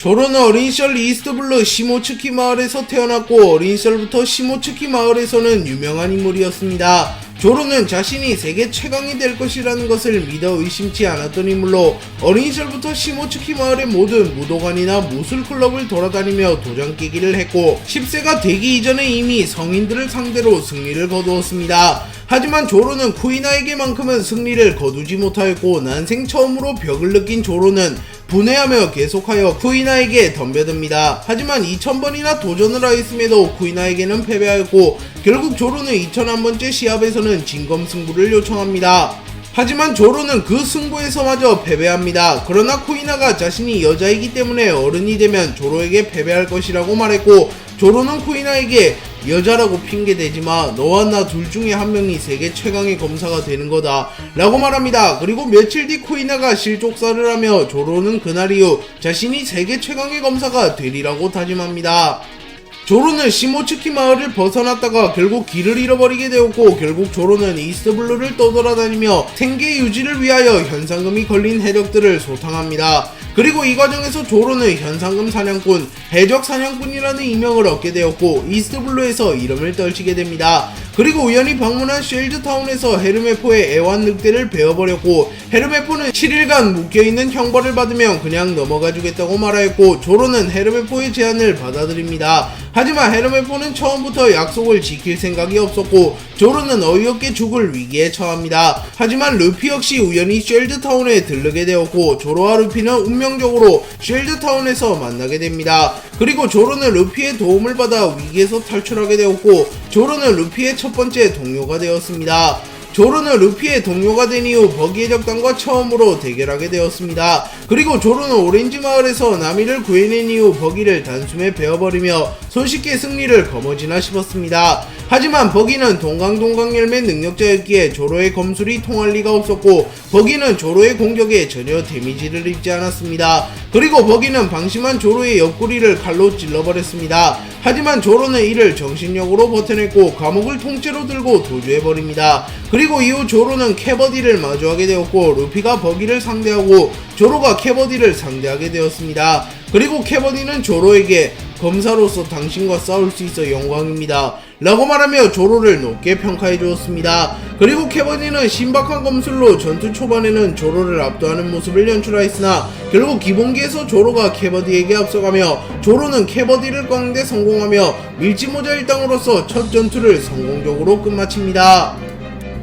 조로는 어린 시절 이스트블루 시모츠키 마을에서 태어났고 어린 시절부터 시모츠키 마을에서는 유명한 인물이었습니다. 조로는 자신이 세계 최강이 될 것이라는 것을 믿어 의심치 않았던 인물로 어린 시절부터 시모츠키 마을의 모든 무도관이나 무술클럽을 돌아다니며 도장 깨기를 했고 10세가 되기 이전에 이미 성인들을 상대로 승리를 거두었습니다. 하지만 조로는 쿠이나에게만큼은 승리를 거두지 못하였고 난생 처음으로 벽을 느낀 조로는 분해하며 계속하여 쿠이나에게 덤벼듭니다. 하지만 2000번이나 도전을 하였음에도 쿠이나에게는 패배하였고 결국 조로는 2001번째 시합에서는 진검승부를 요청합니다. 하지만 조로는 그 승부에서마저 패배합니다. 그러나 쿠이나가 자신이 여자이기 때문에 어른이 되면 조로에게 패배할 것이라고 말했고 조로는 쿠이나에게 여자라고 핑계대지 마 너와 나 둘 중에 한 명이 세계 최강의 검사가 되는 거다 라고 말합니다. 그리고 며칠 뒤 쿠이나가 실족사를 하며 조로는 그날 이후 자신이 세계 최강의 검사가 되리라고 다짐합니다. 조로는 시모츠키 마을을 벗어났다가 결국 길을 잃어버리게 되었고 결국 조로는 이스트블루를 떠돌아다니며 생계 유지를 위하여 현상금이 걸린 해적들을 소탕합니다. 그리고 이 과정에서 조로는 현상금 사냥꾼, 해적 사냥꾼이라는 이명을 얻게 되었고 이스트블루에서 이름을 떨치게 됩니다. 그리고 우연히 방문한 쉘드타운에서 헤르메포의 애완 늑대를 베어버렸고 헤르메포는 7일간 묶여있는 형벌을 받으면 그냥 넘어가 주겠다고 말하였고 조로는 헤르메포의 제안을 받아들입니다. 하지만 헤르메포는 처음부터 약속을 지킬 생각이 없었고 조로는 어이없게 죽을 위기에 처합니다. 하지만 루피 역시 우연히 쉘드타운에 들르게 되었고 조로와 루피는 운명적으로 쉘드타운에서 만나게 됩니다. 그리고 조로는 루피의 도움을 받아 위기에서 탈출하게 되었고 조로는 루피의 첫 번째 동료가 되었습니다. 조로는 루피의 동료가 된 이후 버기의 적단과 처음으로 대결하게 되었습니다. 그리고 조로는 오렌지 마을에서 나미를 구해낸 이후 버기를 단숨에 베어버리며 손쉽게 승리를 거머쥐나 싶었습니다. 하지만 버기는 동강동강 열매 능력자였기에 조로의 검술이 통할 리가 없었고 버기는 조로의 공격에 전혀 데미지를 입지 않았습니다. 그리고 버기는 방심한 조로의 옆구리를 칼로 찔러버렸습니다. 하지만 조로는 이를 정신력으로 버텨냈고 감옥을 통째로 들고 도주해버립니다. 그리고 이후 조로는 캐버디를 마주하게 되었고 루피가 버기를 상대하고 조로가 캐버디를 상대하게 되었습니다. 그리고 캐버디는 조로에게 검사로서 당신과 싸울 수 있어 영광입니다. 라고 말하며 조로를 높게 평가해 주었습니다. 그리고 캐버디는 신박한 검술로 전투 초반에는 조로를 압도하는 모습을 연출하였으나 결국 기본기에서 조로가 캐버디에게 앞서가며 조로는 캐버디를 꺾는데 성공하며 밀지모자 일당으로서 첫 전투를 성공적으로 끝마칩니다.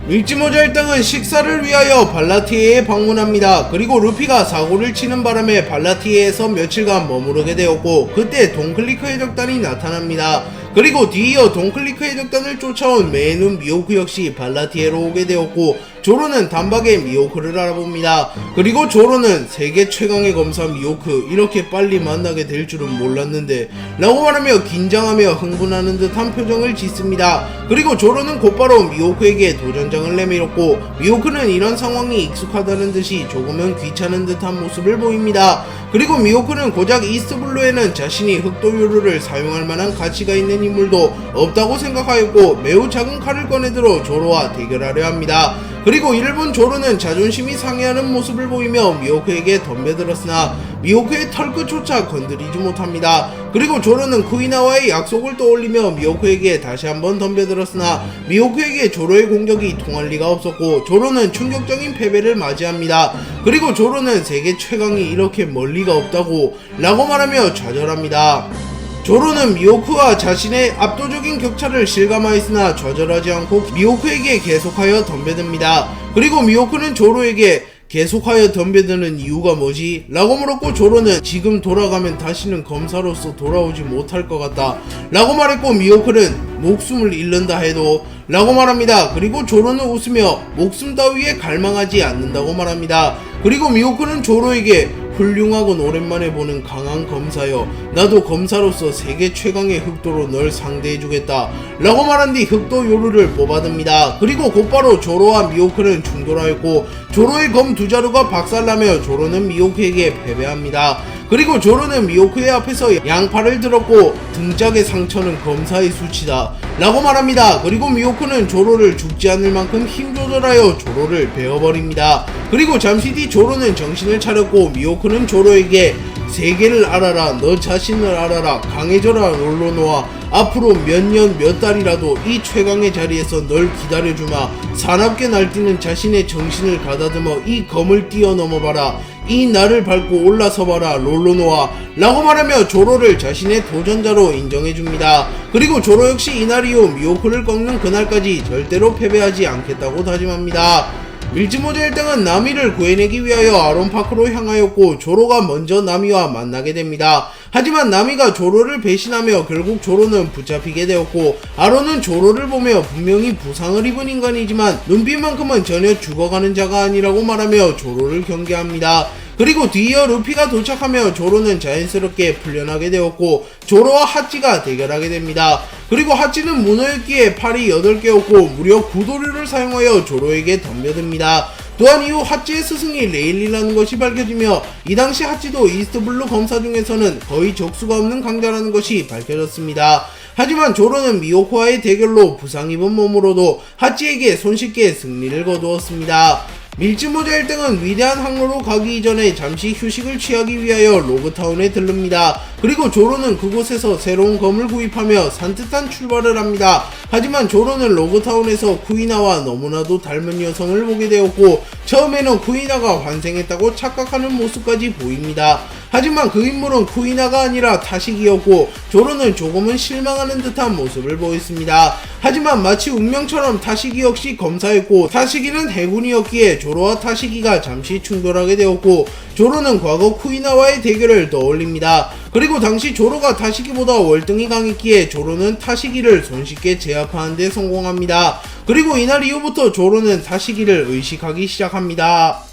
밀지모자 일당은 식사를 위하여 발라티에에 방문합니다. 그리고 루피가 사고를 치는 바람에 발라티에에서 며칠간 머무르게 되었고 그때 동클리크 해적단이 나타납니다. 그리고 뒤이어 동클리크 해적단을 쫓아온 메이눈 미호크 역시 발라티에로 오게 되었고 조로는 단박에 미호크를 알아봅니다. 그리고 조로는 세계 최강의 검사 미호크 이렇게 빨리 만나게 될 줄은 몰랐는데 라고 말하며 긴장하며 흥분하는 듯한 표정을 짓습니다. 그리고 조로는 곧바로 미호크에게 도전장을 내밀었고 미호크는 이런 상황이 익숙하다는 듯이 조금은 귀찮은 듯한 모습을 보입니다. 그리고 미호크는 고작 이스트블루에는 자신이 흑도요루를 사용할 만한 가치가 있는 인물도 없다고 생각하였고 매우 작은 칼을 꺼내들어 조로와 대결하려 합니다. 그리고 일본 조로는 자존심이 상해하는 모습을 보이며 미호크에게 덤벼들었으나 미호크의 털끝조차 건드리지 못합니다. 그리고 조로는 쿠이나와의 약속을 떠올리며 미호크에게 다시 한번 덤벼들었으나 미호크에게 조로의 공격이 통할 리가 없었고 조로는 충격적인 패배를 맞이합니다. 그리고 조로는 세계 최강이 이렇게 멀리가 없다고 라고 말하며 좌절합니다. 조로는 미호크와 자신의 압도적인 격차를 실감하였으나 좌절하지 않고 미호크에게 계속하여 덤벼듭니다. 그리고 미호크는 조로에게 계속하여 덤벼드는 이유가 뭐지? 라고 물었고 조로는 지금 돌아가면 다시는 검사로서 돌아오지 못할 것 같다. 라고 말했고 미호크는 목숨을 잃는다 해도 라고 말합니다. 그리고 조로는 웃으며 목숨 따위에 갈망하지 않는다고 말합니다. 그리고 미호크는 조로에게 훌륭하군 오랜만에 보는 강한 검사여. 나도 검사로서 세계 최강의 흑도로 널 상대해주겠다. 라고 말한 뒤 흑도 요루를 뽑아듭니다. 그리고 곧바로 조로와 미호크는 충돌하였고 조로의 검 두 자루가 박살나며 조로는 미호크에게 패배합니다. 그리고 조로는 미호크의 앞에서 양팔을 들었고 등짝의 상처는 검사의 수치다. 라고 말합니다. 그리고 미호크는 조로를 죽지 않을 만큼 힘 조절하여 조로를 베어버립니다 그리고 잠시 뒤 조로는 정신을 차렸고 미호크는 조로에게 세계를 알아라 너 자신을 알아라 강해져라 롤로노아. 앞으로 몇 년 몇 달이라도 이 최강의 자리에서 널 기다려주마. 사납게 날뛰는 자신의 정신을 가다듬어 이 검을 뛰어넘어봐라. 이 나를 밟고 올라서봐라 롤로노아. 라고 말하며 조로를 자신의 도전자로 인정해줍니다. 그리고 조로 역시 이날 이후 미호크를 꺾는 그날까지 절대로 패배하지 않겠다고 다짐합니다 밀즈모자 1등은 나미를 구해내기 위하여 아론파크로 향하였고 조로가 먼저 나미와 만나게 됩니다. 하지만 나미가 조로를 배신하며 결국 조로는 붙잡히게 되었고 아론은 조로를 보며 분명히 부상을 입은 인간이지만 눈빛만큼은 전혀 죽어가는 자가 아니라고 말하며 조로를 경계합니다. 그리고 뒤이어 루피가 도착하며 조로는 자연스럽게 풀려나게 되었고 조로와 하찌가 대결하게 됩니다. 그리고 하찌는 문어였기에 팔이 8개였고 무려 구도류를 사용하여 조로에게 덤벼듭니다. 또한 이후 하찌의 스승이 레일리라는 것이 밝혀지며 이 당시 하찌도 이스트블루 검사 중에서는 거의 적수가 없는 강자라는 것이 밝혀졌습니다. 하지만 조로는 미호코와의 대결로 부상 입은 몸으로도 하찌에게 손쉽게 승리를 거두었습니다. 밀즈모자 1등은 위대한 항로로 가기 이전에 잠시 휴식을 취하기 위하여 로그타운에 들릅니다. 그리고 조로는 그곳에서 새로운 검을 구입하며 산뜻한 출발을 합니다. 하지만 조로는 로그타운에서 쿠이나와 너무나도 닮은 여성을 보게 되었고 처음에는 쿠이나가 환생했다고 착각하는 모습까지 보입니다. 하지만 그 인물은 쿠이나가 아니라 타식이었고 조로는 조금은 실망하는 듯한 모습을 보였습니다. 하지만 마치 운명처럼 타식이 역시 검사였고 타식이는 해군이었기에 조로와 타식이가 잠시 충돌하게 되었고 조로는 과거 쿠이나와의 대결을 떠올립니다. 그리고 당시 조로가 타시기보다 월등히 강했기에 조로는 타시기를 손쉽게 제압하는 데 성공합니다. 그리고 이날 이후부터 조로는 타시기를 의식하기 시작합니다.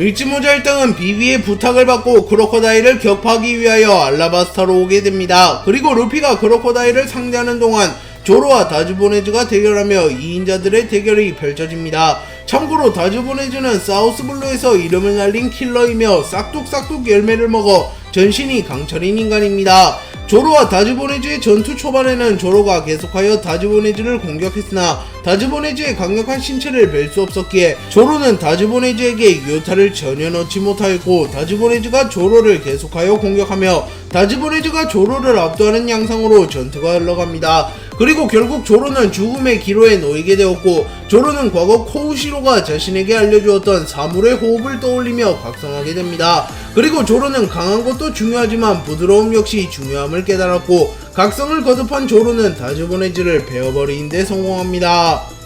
밀지모자 1등은 비비의 부탁을 받고 크로커다일을 격파하기 위하여 알라바스타로 오게 됩니다. 그리고 루피가 크로커다일을 상대하는 동안 조로와 다즈보네즈가 대결하며 2인자들의 대결이 펼쳐집니다. 참고로 다즈보네즈는 사우스블루에서 이름을 날린 킬러이며 싹둑싹둑 열매를 먹어 전신이 강철인 인간입니다. 조로와 다즈보네즈의 전투 초반에는 조로가 계속하여 다즈보네즈를 공격했으나 다즈보네즈의 강력한 신체를 뵐 수 없었기에 조로는 다즈보네즈에게 유효타를 전혀 넣지 못하였고 다즈보네즈가 조로를 계속하여 공격하며 다즈보네즈가 조로를 압도하는 양상으로 전투가 흘러갑니다. 그리고 결국 조로는 죽음의 기로에 놓이게 되었고 조로는 과거 코우시로가 자신에게 알려주었던 사물의 호흡을 떠올리며 각성하게 됩니다. 그리고 조로는 강한 것도 중요하지만 부드러움 역시 중요함을 깨달았고 각성을 거듭한 조로는 다즈보네즈를 베어버리는 데 성공합니다.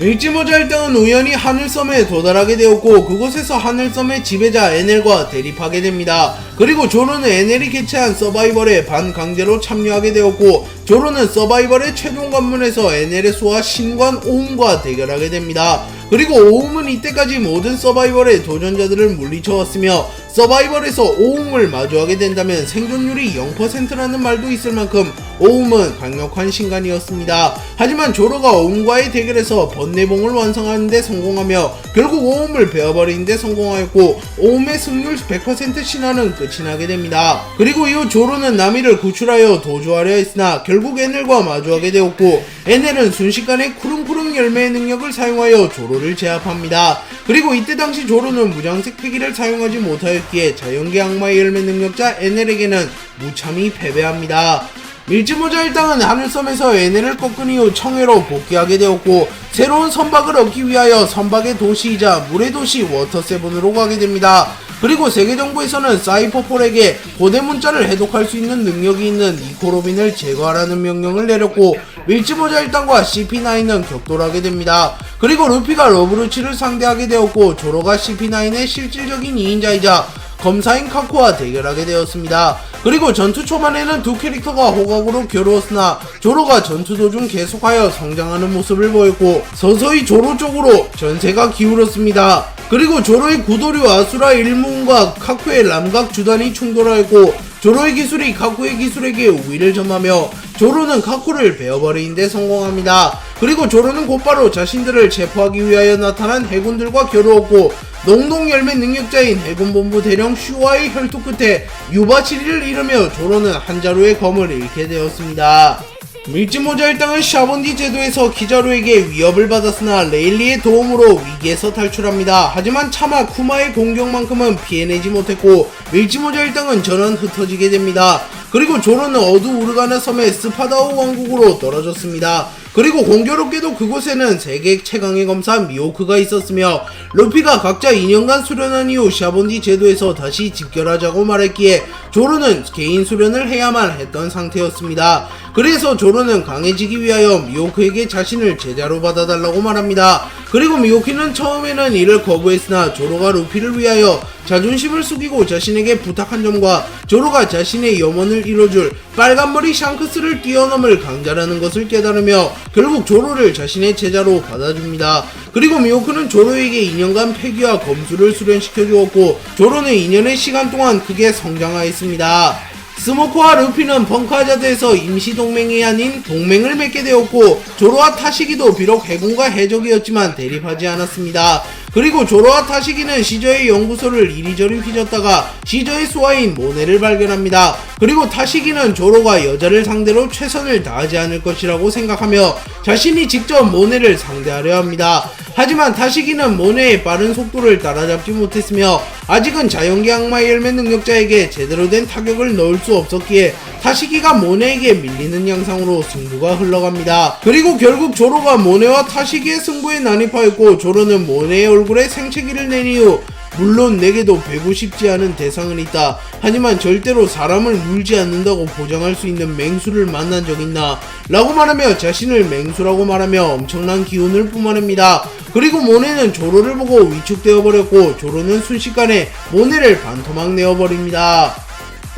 밀지모자 1등은 우연히 하늘섬에 도달하게 되었고 그곳에서 하늘섬의 지배자 에넬과 대립하게 됩니다. 그리고 조로는 에넬이 개최한 서바이벌에 반강제로 참여하게 되었고 조로는 서바이벌의 최종 관문에서 에넬의 수와 신관 오음과 대결하게 됩니다. 그리고 오음은 이때까지 모든 서바이벌의 도전자들을 물리쳐왔으며 서바이벌에서 오음을 마주하게 된다면 생존율이 0%라는 말도 있을 만큼 오음은 강력한 신간이었습니다. 하지만 조로가 오음과의 대결에서 번뇌봉을 완성하는데 성공하며 결국 오음을 베어버리는데 성공하였고 오음의 승률 100% 신화는 끝이 나게 됩니다. 그리고 이후 조로는 나미를 구출하여 도주하려 했으나 결국 에넬과 마주하게 되었고 에넬은 순식간에 쿠릉쿠릉 열매의 능력을 사용하여 조로를 제압합니다. 그리고 이때 당시 조로는 무장색 패기를 사용하지 못하 였기에 자연계 악마의 열매 능력자 에넬에게는 무참히 패배합니다. 밀지모자 일당은 하늘섬에서 에넬을 꺾은 이후 청해로 복귀하게 되었고 새로운 선박을 얻기 위하여 선박의 도시이자 물의 도시 워터세븐으로 가게 됩니다. 그리고 세계정부에서는 사이퍼폴에게 고대 문자를 해독할 수 있는 능력이 있는 니코로빈을 제거하라는 명령을 내렸고 밀지모자 일당과 CP9은 격돌하게 됩니다. 그리고 루피가 러브루치를 상대하게 되었고 조로가 CP9의 실질적인 2인자이자 검사인 카코와 대결하게 되었습니다. 그리고 전투 초반에는 두 캐릭터가 호각으로 겨루었으나 조로가 전투 도중 계속하여 성장하는 모습을 보였고 서서히 조로 쪽으로 전세가 기울었습니다. 그리고 조로의 구도류 아수라 일문과 카쿠의 람각 주단이 충돌하였고 조로의 기술이 카쿠의 기술에게 우위를 점하며 조로는 카쿠를 베어버리는데 성공합니다. 그리고 조로는 곧바로 자신들을 체포하기 위하여 나타난 해군들과 겨루었고 농동 열매 능력자인 해군본부 대령 슈와의 혈투 끝에 유바치리를 잃으며 조로는 한 자루의 검을 잃게 되었습니다. 밀짚모자 일당은 샤본디 제도에서 기자로에게 위협을 받았으나 레일리의 도움으로 위기에서 탈출합니다. 하지만 차마 쿠마의 공격만큼은 피해내지 못했고 밀짚모자 일당은 전원 흩어지게 됩니다. 그리고 조로는 어두 우르가나 섬의 스파다오 왕국으로 떨어졌습니다. 그리고 공교롭게도 그곳에는 세계 최강의 검사 미호크가 있었으며 루피가 각자 2년간 수련한 이후 샤본디 제도에서 다시 집결하자고 말했기에 조로는 개인 수련을 해야만 했던 상태였습니다. 그래서 조로는 강해지기 위하여 미호크에게 자신을 제자로 받아달라고 말합니다. 그리고 미호키는 처음에는 이를 거부했으나 조로가 루피를 위하여 자존심을 숙이고 자신에게 부탁한 점과 조로가 자신의 염원을 이뤄줄 빨간머리 샹크스를 뛰어넘을 강자라는 것을 깨달으며 결국 조로를 자신의 제자로 받아줍니다. 그리고 미호크는 조로에게 2년간 폐기와 검수를 수련시켜 주었고 조로는 2년의 시간 동안 크게 성장하였습니다. 스모커와 루피는 벙커하자드에서 임시 동맹이 아닌 동맹을 맺게 되었고 조로와 타시기도 비록 해군과 해적이었지만 대립하지 않았습니다. 그리고 조로와 타시기는 시저의 연구소를 이리저리 휘젓다가 시저의 수하인 모네를 발견합니다. 그리고 타시기는 조로가 여자를 상대로 최선을 다하지 않을 것이라고 생각하며 자신이 직접 모네를 상대하려 합니다. 하지만 타시기는 모네의 빠른 속도를 따라잡지 못했으며 아직은 자연계 악마의 열매 능력자에게 제대로 된 타격을 넣을 수 없었기에 타시기가 모네에게 밀리는 양상으로 승부가 흘러갑니다. 그리고 결국 조로가 모네와 타시기의 승부에 난입하였고 조로는 모네의 얼굴에 생채기를 낸 이후 물론 내게도 배고 싶지 않은 대상은 있다. 하지만 절대로 사람을 물지 않는다고 보장할 수 있는 맹수를 만난 적 있나? 라고 말하며 자신을 맹수라고 말하며 엄청난 기운을 뿜어냅니다. 그리고 모네는 조로를 보고 위축되어 버렸고 조로는 순식간에 모네를 반토막 내어 버립니다.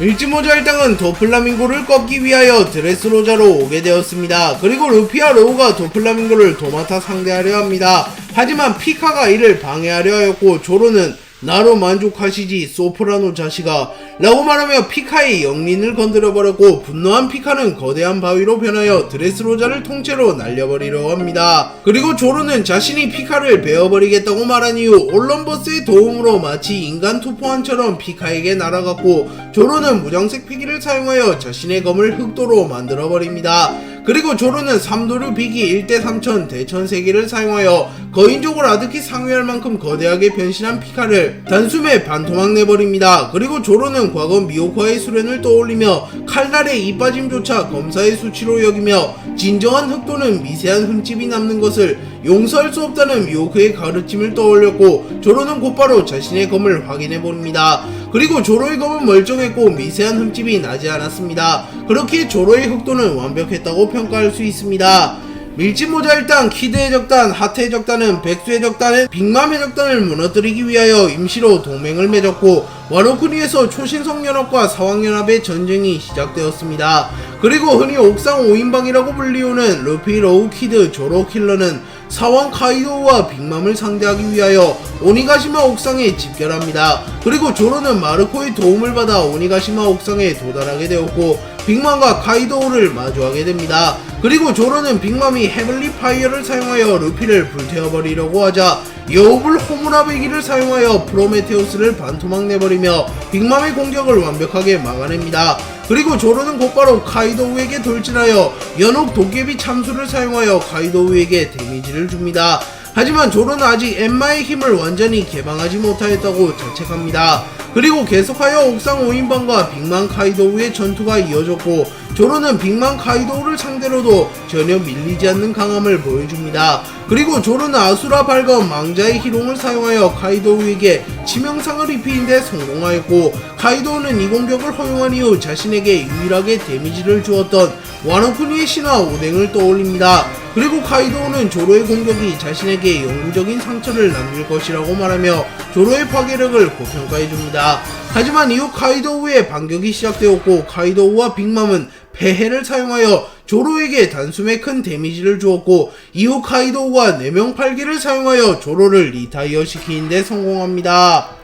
일지모자 일당은 도플라밍고를 꺾기 위하여 드레스로자로 오게 되었습니다. 그리고 루피와 로우가 도플라밍고를 도맡아 상대하려 합니다. 하지만 피카가 이를 방해하려 하였고 조로는 나로 만족하시지 소프라노 자식아 라고 말하며 피카의 영린을 건드려버렸고 분노한 피카는 거대한 바위로 변하여 드레스로자를 통째로 날려버리려 합니다. 그리고 조로는 자신이 피카를 베어버리겠다고 말한 이후 올럼버스의 도움으로 마치 인간 투포환처럼 피카에게 날아갔고 조로는 무정색 피기를 사용하여 자신의 검을 흑도로 만들어버립니다. 그리고 조로는 삼도류 비기 1대 3000 대천 세기를 사용하여 거인족을 아득히 상회할 만큼 거대하게 변신한 피카를 단숨에 반토막 내버립니다. 그리고 조로는 과거 미호카의 수련을 떠올리며 칼날의 이빠짐조차 검사의 수치로 여기며 진정한 흑도는 미세한 흠집이 남는 것을 용서할 수 없다는 미호크의 가르침을 떠올렸고 조로는 곧바로 자신의 검을 확인해 봅니다. 그리고 조로의 검은 멀쩡했고 미세한 흠집이 나지 않았습니다. 그렇기에 조로의 흑도는 완벽했다고 평가할 수 있습니다. 밀짚모자 일단 키드의 적단, 하트의 적단은 백수의 적단의 빅맘의 적단을 무너뜨리기 위하여 임시로 동맹을 맺었고 와노쿠니에서 초신성연합과 사왕연합의 전쟁이 시작되었습니다. 그리고 흔히 옥상 5인방이라고 불리우는 루피, 로우, 키드, 조로 킬러는 사왕 카이도우와 빅맘을 상대하기 위하여 오니가시마 옥상에 집결합니다. 그리고 조로는 마르코의 도움을 받아 오니가시마 옥상에 도달하게 되었고 빅맘과 카이도우를 마주하게 됩니다. 그리고 조로는 빅맘이 헤블리 파이어를 사용하여 루피를 불태워버리려고 하자 여우불 호무라베기를 사용하여 프로메테우스를 반토막 내버리며 빅맘의 공격을 완벽하게 막아냅니다. 그리고 조로는 곧바로 카이도우에게 돌진하여 연옥 도깨비 참수를 사용하여 카이도우에게 데미지를 줍니다. 하지만 조로는 아직 엠마의 힘을 완전히 개방하지 못하였다고 자책합니다. 그리고 계속하여 옥상 5인방과 빅만 카이도우의 전투가 이어졌고 조로는 빅만 카이도우를 상대로도 전혀 밀리지 않는 강함을 보여줍니다. 그리고 조로는 아수라 발검 망자의 희롱을 사용하여 카이도우에게 치명상을 입히는데 성공하였고 카이도우는 이 공격을 허용한 이후 자신에게 유일하게 데미지를 주었던 와노쿠니의 신화 오뎅을 떠올립니다. 그리고 카이도우는 조로의 공격이 자신에게 영구적인 상처를 남길 것이라고 말하며 조로의 파괴력을 고평가해줍니다. 하지만 이후 카이도우의 반격이 시작되었고 카이도우와 빅맘은 폐해를 사용하여 조로에게 단숨에 큰 데미지를 주었고 이후 카이도우가 4명 8개를 사용하여 조로를 리타이어 시키는데 성공합니다.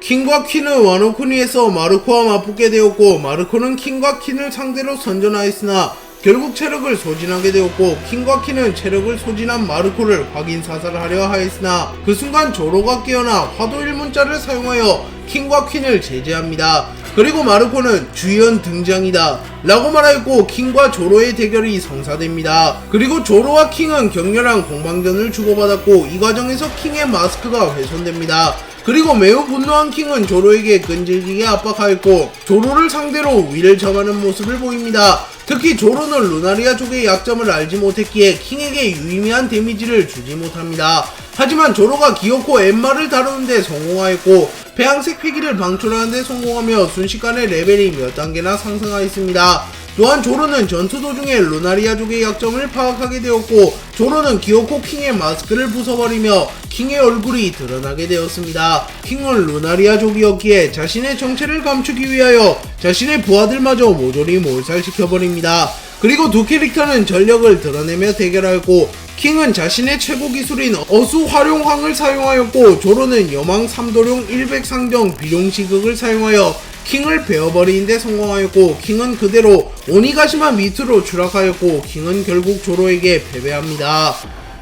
킹과 퀸은 와노쿠니에서 마르코와 맞붙게 되었고 마르코는 킹과 퀸을 상대로 선전하였으나 결국 체력을 소진하게 되었고 킹과 퀸은 체력을 소진한 마르코를 확인 사살하려 하였으나 그 순간 조로가 깨어나 화도 일문자를 사용하여 킹과 퀸을 제재합니다. 그리고 마르코는 주연 등장이다 라고 말하였고 킹과 조로의 대결이 성사됩니다. 그리고 조로와 킹은 격렬한 공방전을 주고받았고 이 과정에서 킹의 마스크가 훼손됩니다. 그리고 매우 분노한 킹은 조로에게 끈질기게 압박하였고 조로를 상대로 위를 점하는 모습을 보입니다. 특히 조로는 루나리아 쪽의 약점을 알지 못했기에 킹에게 유의미한 데미지를 주지 못합니다. 하지만 조로가 기어코 엠마를 다루는데 성공하였고 배양색 패기를 방출하는데 성공하며 순식간에 레벨이 몇 단계나 상승하였습니다. 또한 조로는 전투 도중에 루나리아족의 약점을 파악하게 되었고 조로는 기어코 킹의 마스크를 부숴버리며 킹의 얼굴이 드러나게 되었습니다. 킹은 루나리아족이었기에 자신의 정체를 감추기 위하여 자신의 부하들마저 모조리 몰살시켜버립니다. 그리고 두 캐릭터는 전력을 드러내며 대결하였고 킹은 자신의 최고 기술인 어수 활용황을 사용하였고 조로는 여망 3도룡 100상정 비룡시극을 사용하여 킹을 베어버리는데 성공하였고 킹은 그대로 오니가시마 밑으로 추락하였고 킹은 결국 조로에게 패배합니다.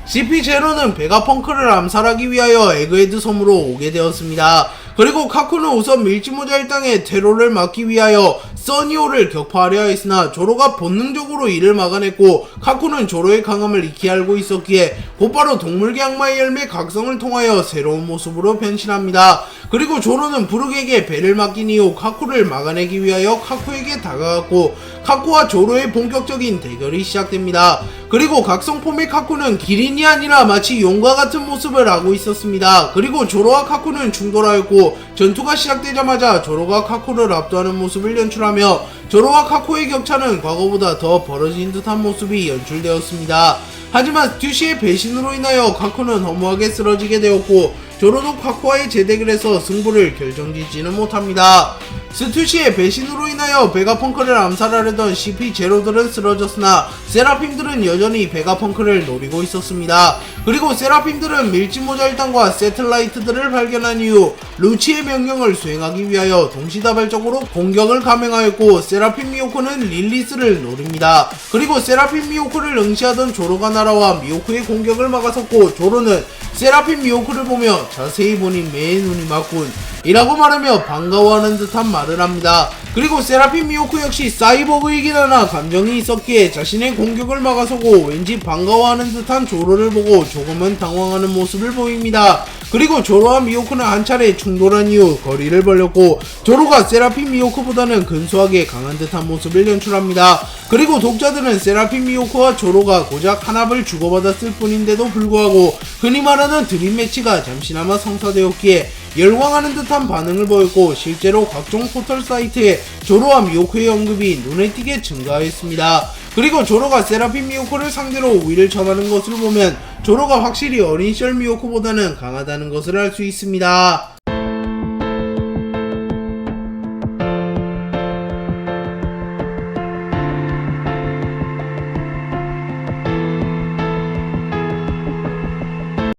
CP0는 베가펑크를 암살하기 위하여 에그헤드 섬으로 오게 되었습니다. 그리고 카쿠는 우선 밀지모자 일당의 테러를 막기 위하여 써니오를 격파하려 했으나 조로가 본능적으로 이를 막아냈고 카쿠는 조로의 강함을 익히 알고 있었기에 곧바로 동물계 악마의 열매 각성을 통하여 새로운 모습으로 변신합니다. 그리고 조로는 부르에게 배를 맡긴 이후 카쿠를 막아내기 위하여 카쿠에게 다가갔고 카쿠와 조로의 본격적인 대결이 시작됩니다. 그리고 각성 폼의 카쿠는 기린이 아니라 마치 용과 같은 모습을 하고 있었습니다. 그리고 조로와 카쿠는 충돌하였고 전투가 시작되자마자 조로가 카쿠를 압도하는 모습을 연출하며 조로와 카쿠의 격차는 과거보다 더 벌어진 듯한 모습이 연출되었습니다. 하지만 스튜시의 배신으로 인하여 카쿠는 허무하게 쓰러지게 되었고 조로도 카쿠와의 재대결에서 승부를 결정짓지는 못합니다. 스투시의 배신으로 인하여 베가펑크를 암살하려던 CP0들은 쓰러졌으나 세라핌들은 여전히 베가펑크를 노리고 있었습니다. 그리고 세라핌들은 밀짚모자일단과 세틀라이트들을 발견한 이후 루치의 명령을 수행하기 위하여 동시다발적으로 공격을 감행하였고 세라핌 미오코는 릴리스를 노립니다. 그리고 세라핌 미오코를 응시하던 조로가 날아와 미오코의 공격을 막아섰고 조로는 세라핌 미오코를 보며 자세히 보니 매의 눈이 맞군 이라고 말하며 반가워하는 듯한 말을 합니다. 그리고 세라핌 미오코 역시 사이버그이긴 하나 감정이 있었기에 자신의 공격을 막아서고 왠지 반가워하는 듯한 조로를 보고 조금은 당황하는 모습을 보입니다. 그리고 조로와 미오코는 한 차례 충돌한 이후 거리를 벌렸고 조로가 세라핌 미오코보다는 근소하게 강한 듯한 모습을 연출합니다. 그리고 독자들은 세라핌 미오코와 조로가 고작 한 합을 주고받았을 뿐인데도 불구하고 흔히 말하는 드림 매치가 잠시나마 성사되었기에 열광하는 듯한 반응을 보였고 실제로 각종 포털 사이트에 조로와 미오코의 언급이 눈에 띄게 증가했습니다. 그리고 조로가 세라핌 미오코를 상대로 위를 점하는 것을 보면 조로가 확실히 어린 시절 미오코보다는 강하다는 것을 알 수 있습니다.